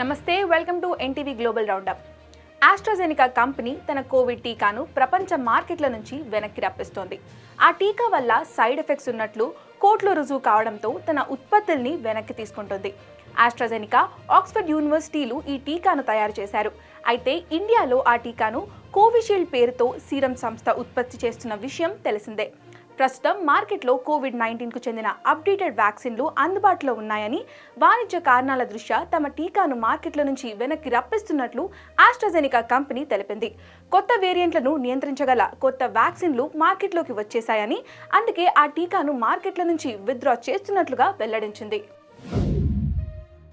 నమస్తే welcome to NTV global roundup. AstraZeneca company తన Covid టీకాను ప్రపంచ మార్కెట్ల నుంచి వెనక్కి రప్పిస్తోంది. ఆ టీకా వల్ల సైడ్ ఎఫెక్ట్స్ ఉన్నట్లు కోర్టులో రుజువు కావడంతో తన ఉత్పత్తుల్ని వెనక్కి తీసుకుంటుంది. ఆస్ట్రాజెనికా ఆక్స్ఫర్డ్ యూనివర్సిటీలు ఈ టీకాను తయారు చేశారు. అయితే ఇండియాలో ఆ టీకాను కోవిషీల్డ్ పేరుతో సీరం సంస్థ ఉత్పత్తి చేస్తున్న విషయం తెలిసిందే. ప్రస్తుతం మార్కెట్లో కోవిడ్ నైన్టీన్కు చెందిన అప్డేటెడ్ వ్యాక్సిన్లు అందుబాటులో ఉన్నాయని వాణిజ్య కారణాల దృష్ట్యా తమ టీకాను మార్కెట్ల నుంచి వెనక్కి రప్పిస్తున్నట్లు ఆస్ట్రాజెనికా కంపెనీ తెలిపింది. కొత్త వేరియంట్లను నియంత్రించగల కొత్త వ్యాక్సిన్లు మార్కెట్లోకి వచ్చేశాయని అందుకే ఆ టీకాను మార్కెట్ల నుంచి విత్డ్రా చేస్తున్నట్లుగా వెల్లడించింది.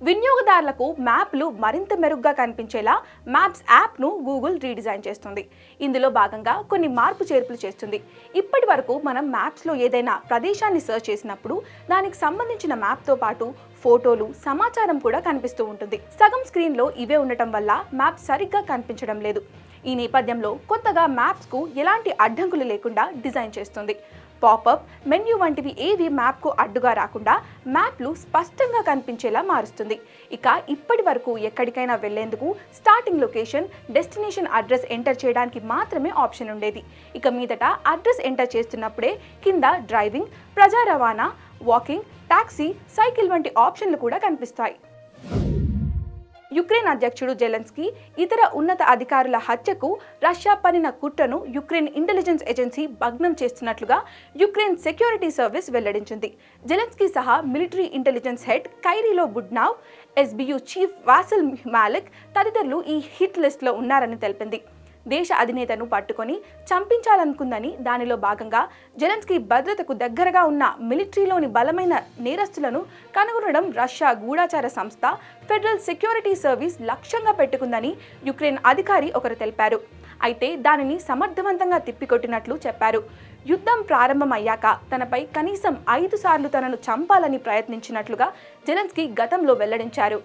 వినియోగదారులకు మ్యాప్లు మరింత మెరుగ్గా కనిపించేలా మ్యాప్స్ యాప్ను గూగుల్ రీడిజైన్ చేస్తుంది. ఇందులో భాగంగా కొన్ని మార్పు చేర్పులు చేస్తుంది. ఇప్పటి వరకు మనం మ్యాప్స్లో ఏదైనా ప్రదేశాన్ని సెర్చ్ చేసినప్పుడు దానికి సంబంధించిన మ్యాప్తో పాటు ఫోటోలు సమాచారం కూడా కనిపిస్తూ ఉంటుంది. సగం స్క్రీన్లో ఇవే ఉండటం వల్ల మ్యాప్ సరిగ్గా కనిపించడం లేదు. ఈ నేపథ్యంలో కొత్తగా మ్యాప్స్కు ఎలాంటి అడ్డంకులు లేకుండా డిజైన్ చేస్తుంది. పాపప్ మెన్యూ వంటివి ఏవి మ్యాప్కు అడ్డుగా రాకుండా మ్యాప్లు స్పష్టంగా కనిపించేలా మారుస్తుంది. ఇక ఇప్పటి వరకు ఎక్కడికైనా వెళ్ళేందుకు starting location destination address enter చేయడానికి మాత్రమే ఆప్షన్ ఉండేది. ఇక మీదట అడ్రస్ ఎంటర్ చేస్తున్నప్పుడే కింద డ్రైవింగ్ ప్రజా రవాణా వాకింగ్ టాక్సీ సైకిల్ వంటి ఆప్షన్లు కూడా కనిపిస్తాయి. యుక్రెయిన్ అధ్యక్షుడు జెలెన్స్కీ ఇతర ఉన్నత అధికారుల హత్యకు రష్యా పనిన కుట్రను యుక్రెయిన్ ఇంటెలిజెన్స్ ఏజెన్సీ భగ్నం చేస్తున్నట్లుగా యుక్రెయిన్ సెక్యూరిటీ సర్వీస్ వెల్లడించింది. జెలెన్స్కీ సహా military intelligence head కైరీలో Budanov SBU chief Vasyl Malyuk తదితరులు ఈ హిట్ లిస్ట్లో ఉన్నారని తెలిపింది. దేశ అధినేతను పట్టుకొని చంపించాలనుకుందని దానిలో భాగంగా జెలెన్స్కీ భద్రతకు దగ్గరగా ఉన్న మిలిటరీలోని బలమైన నేరస్తులను కనుగొనడం రష్యా గూఢాచార సంస్థ ఫెడరల్ సెక్యూరిటీ సర్వీస్ లక్ష్యంగా పెట్టుకుందని యుక్రెయిన్ అధికారి ఒకరు తెలిపారు. అయితే దానిని సమర్థవంతంగా తిప్పికొట్టినట్లు చెప్పారు. యుద్ధం ప్రారంభమయ్యాక తనపై కనీసం ఐదు సార్లు తనను చంపాలని ప్రయత్నించినట్లుగా జెలెన్స్కీ గతంలో వెల్లడించారు.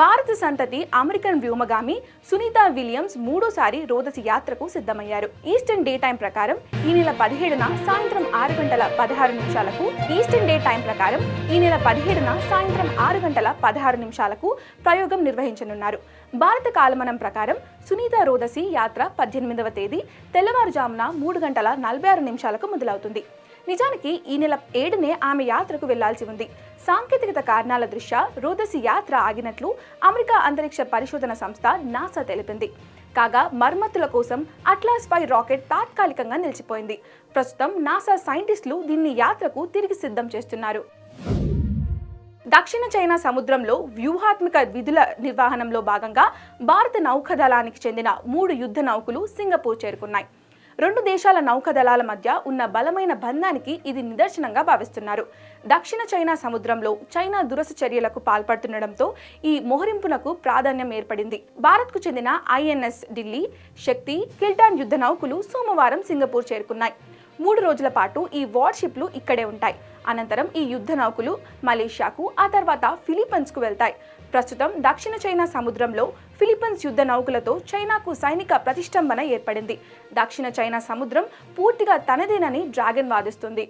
భారత సంతతి అమెరికన్ వ్యోమగామి సునీత విలియమ్స్ మూడోసారి రోదసి యాత్రకు సిద్ధమయ్యారు. ఈస్టర్న్ డే టైం ప్రకారం ఈ నెల పదిహేడున సాయంత్రం ఆరు గంటల పదహారు నిమిషాలకు ఈస్టర్న్ డే టైం ప్రకారం ఈ నెల పదిహేడున సాయంత్రం ఆరు గంటల పదహారు నిమిషాలకు ప్రయోగం నిర్వహించనున్నారు. భారత కాలమనం ప్రకారం సునీత రోదసి యాత్ర పద్దెనిమిదవ తేదీ తెల్లవారుజామున మూడు గంటల నలభై ఆరు నిమిషాలకు మొదలవుతుంది. నిజానికి ఈ నెల ఏడునే ఆమె యాత్రకు వెళ్ళాల్సి ఉంది. సాంకేతికత కారణాల దృష్ట్యా రోదసి యాత్ర ఆగినట్లు అమెరికా అంతరిక్ష పరిశోధన సంస్థ నాసా తెలిపింది. కాగా మరమ్మతుల కోసం అట్లాస్ ఫైవ్ రాకెట్ తాత్కాలికంగా నిలిచిపోయింది. ప్రస్తుతం నాసా సైంటిస్టులు దీన్ని యాత్రకు తిరిగి సిద్ధం చేస్తున్నారు. దక్షిణ చైనా సముద్రంలో వ్యూహాత్మక విధుల నిర్వహణంలో భాగంగా భారత నౌకాదళానికి చెందిన మూడు యుద్ధ నౌకలు సింగపూర్ చేరుకున్నాయి. రెండు దేశాల నౌకదళాల మధ్య ఉన్న బలమైన బంధానికి ఇది నిదర్శనంగా భావిస్తున్నారు. దక్షిణ చైనా సముద్రంలో చైనా దురస చర్యలకు పాల్పడుతుండటంతో ఈ మోహరింపునకు ప్రాధాన్యం ఏర్పడింది. భారత్కు చెందిన ఐఎన్ఎస్ ఢిల్లీ శక్తి కిల్టాన్ యుద్ధ నౌకలు సోమవారం సింగపూర్ చేరుకున్నాయి. మూడు రోజుల పాటు ఈ వార్షిప్లు ఇక్కడే ఉంటాయి. అనంతరం ఈ యుద్ధ నౌకలు మలేషియాకు ఆ తర్వాత ఫిలిప్పీన్స్కు వెళ్తాయి. ప్రస్తుతం దక్షిణ చైనా సముద్రంలో ఫిలిప్పీన్స్ యుద్ధ నౌకలతో చైనాకు సైనిక ప్రతిష్టంభన ఏర్పడింది. దక్షిణ చైనా సముద్రం పూర్తిగా తనదేనని డ్రాగన్ వాదిస్తుంది.